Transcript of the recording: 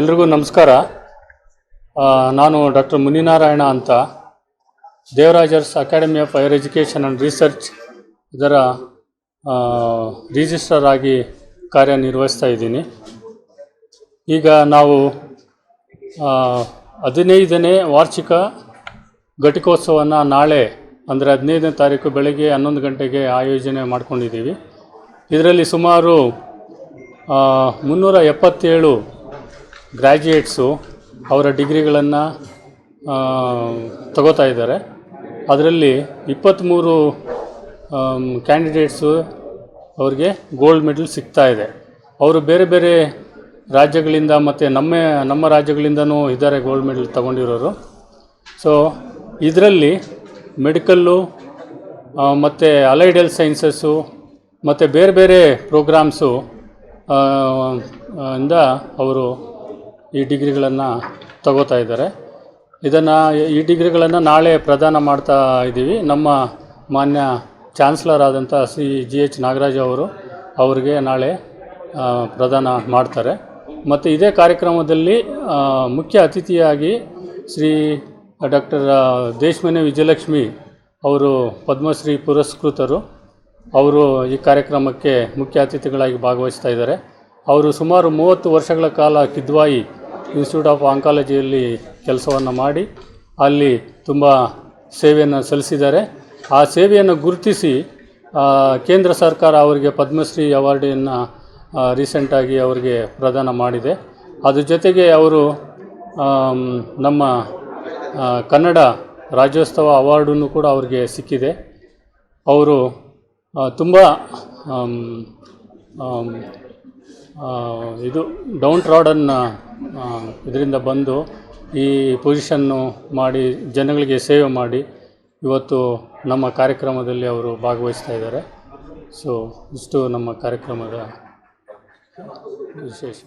ಎಲ್ರಿಗೂ ನಮಸ್ಕಾರ. ನಾನು ಡಾಕ್ಟರ್ ಮುನಿನಾರಾಯಣ ಅಂತ. ದೇವರಾಜರ್ಸ್ academy of higher education and research ಇದರ ರಿಜಿಸ್ಟರ್ ಆಗಿ ಕಾರ್ಯನಿರ್ವಹಿಸ್ತಾ ಇದ್ದೀನಿ. ಈಗ ನಾವು ಹದಿನೈದನೇ ವಾರ್ಷಿಕ ಘಟಿಕೋತ್ಸವನ ನಾಳೆ, ಅಂದರೆ ಹದಿನೈದನೇ ತಾರೀಕು ಬೆಳಗ್ಗೆ ಹನ್ನೊಂದು ಗಂಟೆಗೆ ಆಯೋಜನೆ ಮಾಡ್ಕೊಂಡಿದ್ದೀವಿ. ಇದರಲ್ಲಿ ಸುಮಾರು ಮುನ್ನೂರ ಎಪ್ಪತ್ತೇಳು ಗ್ರ್ಯಾಜುಯೇಟ್ಸು ಅವರ ಡಿಗ್ರಿಗಳನ್ನು ತಗೋತಾ ಇದ್ದಾರೆ. ಅದರಲ್ಲಿ ಇಪ್ಪತ್ತ್ಮೂರು ಕ್ಯಾಂಡಿಡೇಟ್ಸು ಅವ್ರಿಗೆ ಗೋಲ್ಡ್ ಮೆಡಲ್ ಸಿಗ್ತಾ ಇದೆ. ಅವರು ಬೇರೆ ಬೇರೆ ರಾಜ್ಯಗಳಿಂದ ಮತ್ತು ನಮ್ಮ ನಮ್ಮ ರಾಜ್ಯಗಳಿಂದನೂ ಇದ್ದಾರೆ ಗೋಲ್ಡ್ ಮೆಡಲ್ ತಗೊಂಡಿರೋರು. ಸೊ, ಇದರಲ್ಲಿ ಮೆಡಿಕಲ್ಲು ಮತ್ತು ಅಲೈಡ್ ಹೆಲ್ತ್ ಸೈನ್ಸಸ್ಸು, ಮತ್ತು ಬೇರೆ ಬೇರೆ ಪ್ರೋಗ್ರಾಮ್ಸು ಇಂದ ಅವರು ಈ ಡಿಗ್ರಿಗಳನ್ನು ತಗೋತಾ ಇದ್ದಾರೆ. ಇದನ್ನು ಈ ಡಿಗ್ರಿಗಳನ್ನು ನಾಳೆ ಪ್ರದಾನ ಮಾಡ್ತಾ ಇದ್ದೀವಿ. ನಮ್ಮ ಮಾನ್ಯ ಚಾನ್ಸ್ಲರ್ ಆದಂಥ ಸಿ ಜಿ ಎಚ್ ನಾಗರಾಜ್ ಅವರು ಅವರಿಗೆ ನಾಳೆ ಪ್ರದಾನ ಮಾಡ್ತಾರೆ. ಮತ್ತು ಇದೇ ಕಾರ್ಯಕ್ರಮದಲ್ಲಿ ಮುಖ್ಯ ಅತಿಥಿಯಾಗಿ ಶ್ರೀ ಡಾಕ್ಟರ್ ದೇಶ್ಮನೆ ವಿಜಯಲಕ್ಷ್ಮಿ ಅವರು ಪದ್ಮಶ್ರೀ ಪುರಸ್ಕೃತರು. ಅವರು ಈ ಕಾರ್ಯಕ್ರಮಕ್ಕೆ ಮುಖ್ಯ ಅತಿಥಿಗಳಾಗಿ ಭಾಗವಹಿಸ್ತಾ ಇದ್ದಾರೆ. ಅವರು ಸುಮಾರು ಮೂವತ್ತು ವರ್ಷಗಳ ಕಾಲ ಕಿದ್ವಾಯಿ ಇನ್ಸ್ಟಿಟ್ಯೂಟ್ ಆಫ್ ಆಂಕಾಲಜಿಯಲ್ಲಿ ಕೆಲಸವನ್ನು ಮಾಡಿ, ಅಲ್ಲಿ ತುಂಬ ಸೇವೆಯನ್ನು ಸಲ್ಲಿಸಿದ್ದಾರೆ. ಆ ಸೇವೆಯನ್ನು ಗುರುತಿಸಿ ಕೇಂದ್ರ ಸರ್ಕಾರ ಅವರಿಗೆ ಪದ್ಮಶ್ರೀ ಅವಾರ್ಡನ್ನು ರೀಸೆಂಟಾಗಿ ಅವರಿಗೆ ಪ್ರದಾನ ಮಾಡಿದೆ. ಅದ್ರ ಜೊತೆಗೆ ಅವರು ನಮ್ಮ ಕನ್ನಡ ರಾಜ್ಯೋತ್ಸವ ಅವಾರ್ಡನ್ನು ಕೂಡ ಅವರಿಗೆ ಸಿಕ್ಕಿದೆ. ಅವರು ತುಂಬ ಇದು ಡೌನ್ ಟ್ರಾಡನ್ ಇದರಿಂದ ಬಂದು ಈ ಪೊಸಿಷನ್ನು ಮಾಡಿ ಜನಗಳಿಗೆ ಸೇವೆ ಮಾಡಿ ಇವತ್ತು ನಮ್ಮ ಕಾರ್ಯಕ್ರಮದಲ್ಲಿ ಅವರು ಭಾಗವಹಿಸ್ತಾ ಇದ್ದಾರೆ. ಸೊ ಇಷ್ಟು ನಮ್ಮ ಕಾರ್ಯಕ್ರಮದ ವಿಶೇಷ.